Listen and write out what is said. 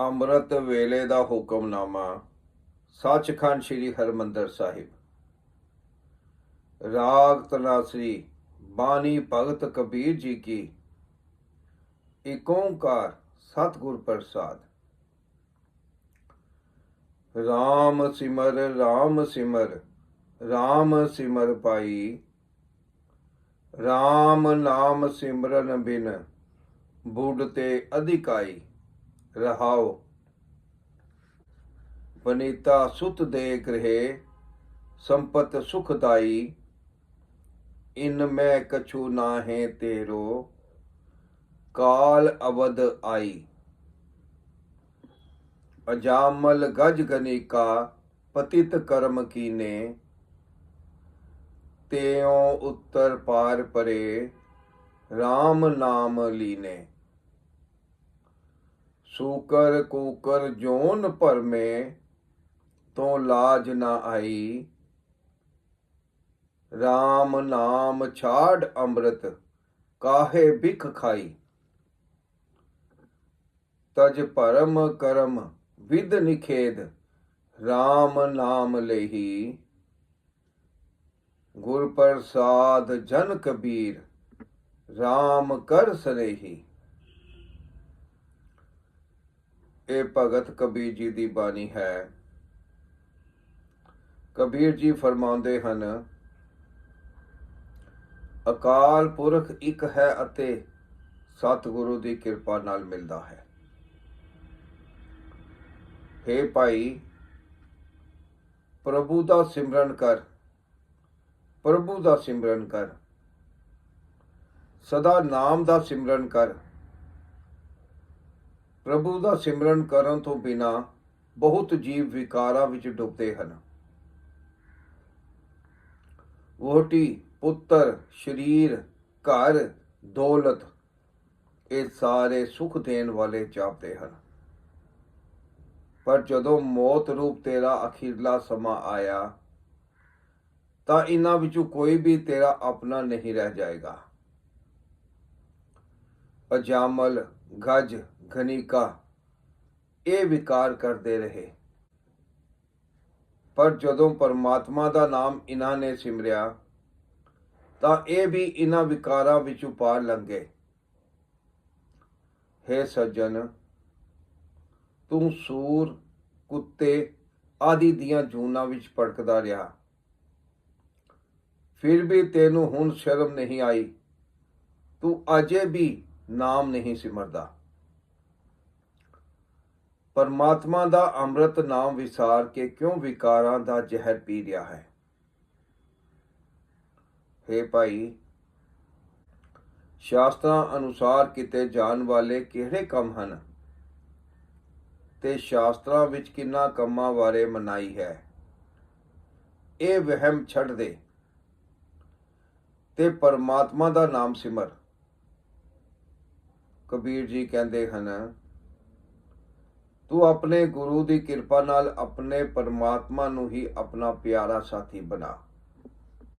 ਅੰਮ੍ਰਿਤ ਵੇਲੇ ਦਾ ਹੁਕਮਨਾਮਾ, ਸੱਚਖੰਡ ਸ੍ਰੀ ਹਰਮੰਦਰ ਸਾਹਿਬ। ਰਾਗ ਤਨਾਸਰੀ, ਬਾਣੀ ਭਗਤ ਕਬੀਰ ਜੀ ਕੀ। ਏਕ ਓੰਕਾਰ ਸਤਿਗੁਰ ਪ੍ਰਸਾਦ। RAM ਸਿਮਰ RAM ਸਿਮਰ RAM ਸਿਮਰ ਪਾਈ। RAM ਨਾਮ ਸਿਮਰਨ ਬਿਨ, ਬੁੱਢ ਤੇ ਅਧਿਕਾਈ। ਰਹਾਓ। ਵਨੀਤਾ ਸੁਤ ਦੇ ਗ੍ਰਹਿ ਸੰਪਤ ਸੁਖਦਾਈ। ਇਨ ਮੈਂ ਕਛੂ ਨਾਹੇ ਤੇਰੋ, ਕਾਲ ਅਵਦ ਆਈ। ਅਜਾਮਲ ਗਜ ਗਨਿਕਾ ਪਤਿਤ ਕਰਮ ਕੀਨੇ, ਤੇਉ ਉੱਤਰ ਪਾਰ ਪਰੇ RAM ਨਾਮ ਲੀਨੇ। ਸੂਕਰ ਕੂਕਰ ਜੋਨ ਭਰਮੇ ਤੋਂ ਲਾਜ ਨਾ ਆਈ। RAM ਨਾਮ ਛਾੜ ਅੰਮ੍ਰਿਤ ਕਾਹੇ ਬਿਖ ਖਾਈ। ਤਜ ਪਰਮ ਕਰਮ ਵਿਦ ਨਿਖੇਦ RAM ਨਾਮ ਲੇਹੀ। ਗੁਰ ਪ੍ਰਸਾਦ ਜਨ ਕਬੀਰ RAM ਕਰ ਸਨੇਹੀ। ਇਹ ਭਗਤ ਕਬੀਰ ਜੀ ਦੀ ਬਾਣੀ ਹੈ। ਕਬੀਰ ਜੀ ਫਰਮਾਉਂਦੇ ਹਨ, ਅਕਾਲ ਪੁਰਖ ਇੱਕ ਹੈ ਅਤੇ ਸਤਿਗੁਰੂ ਦੀ ਕਿਰਪਾ ਨਾਲ ਮਿਲਦਾ ਹੈ। हे ਭਾਈ, ਪ੍ਰਭੂ ਦਾ ਸਿਮਰਨ ਕਰ, ਪ੍ਰਭੂ ਦਾ ਸਿਮਰਨ ਕਰ, ਸਦਾ ਨਾਮ ਦਾ ਸਿਮਰਨ ਕਰ ਪ੍ਰਭੂ ਦਾ ਸਿਮਰਨ ਕਰਨ ਤੋਂ ਬਿਨਾ ਬਹੁਤ ਜੀਵ ਵਿਕਾਰਾਂ ਵਿੱਚ ਡੁੱਬਦੇ ਹਨ। ਵੋਟੀ ਪੁੱਤਰ, ਸ਼ਰੀਰ, ਘਰ, ਦੌਲਤ, ਇਹ ਸਾਰੇ ਸੁਖ ਦੇਣ ਵਾਲੇ ਚਾਹਤੇ ਹਨ। ਪਰ ਜਦੋਂ ਮੌਤ ਰੂਪ ਤੇਰਾ ਅਖੀਰਲਾ ਸਮਾਂ ਆਇਆ, ਤਾਂ ਇਹਨਾਂ ਵਿੱਚੋਂ ਕੋਈ ਵੀ ਤੇਰਾ ਆਪਣਾ ਨਹੀਂ ਰਹਿ ਜਾਏਗਾ। ਅਜਾਮਲ, ਗਜ, ਘਨੀਕਾ, ਇਹ ਵਿਕਾਰ ਕਰਦੇ ਰਹੇ। ਪਰ ਜਦੋਂ ਪਰਮਾਤਮਾ ਦਾ ਨਾਮ ਇਹਨਾਂ ਨੇ ਸਿਮਰਿਆ, ਤਾਂ ਇਹ ਵੀ ਇਹਨਾਂ ਵਿਕਾਰਾਂ ਵਿੱਚੋਂ ਪਾਰ ਲੰਘੇ। ਹੈ ਸੱਜਣ, ਤੂੰ ਸੂਰ, ਕੁੱਤੇ ਆਦਿ ਦੀਆਂ ਜੂਨਾਂ ਵਿੱਚ ਭਟਕਦਾ ਰਿਹਾ। ਫਿਰ ਵੀ ਤੈਨੂੰ ਹੁਣ ਸ਼ਰਮ ਨਹੀਂ ਆਈ। ਤੂੰ ਅਜੇ ਵੀ ਨਾਮ ਨਹੀਂ ਸਿਮਰਦਾ। ਪਰਮਾਤਮਾ ਦਾ ਅੰਮ੍ਰਿਤ ਨਾਮ ਵਿਸਾਰ ਕੇ ਕਿਉਂ ਵਿਕਾਰਾਂ ਦਾ ਜ਼ਹਿਰ ਪੀ ਰਿਹਾ ਹੈ? हे ਭਾਈ, ਸ਼ਾਸਤਰਾਂ ਅਨੁਸਾਰ ਕੀਤੇ ਜਾਣ ਵਾਲੇ ਕਿਹੜੇ ਕੰਮ ਹਨ? ਤੇ ਸ਼ਾਸਤਰਾਂ ਵਿੱਚ ਕਿੰਨਾ ਕੰਮਾਂ ਬਾਰੇ ਮਨਾਈ ਹੈ? ਇਹ ਵਹਿਮ ਛੱਡ ਦੇ। ਤੇ ਪਰਮਾਤਮਾ ਦਾ ਨਾਮ ਸਿਮਰ। ਕਬੀਰ ਜੀ ਕਹਿੰਦੇ ਹਨ, ਤੂੰ ਆਪਣੇ ਗੁਰੂ ਦੀ ਕਿਰਪਾ ਨਾਲ ਆਪਣੇ ਪਰਮਾਤਮਾ ਨੂੰ ਹੀ ਆਪਣਾ ਪਿਆਰਾ ਸਾਥੀ ਬਣਾ।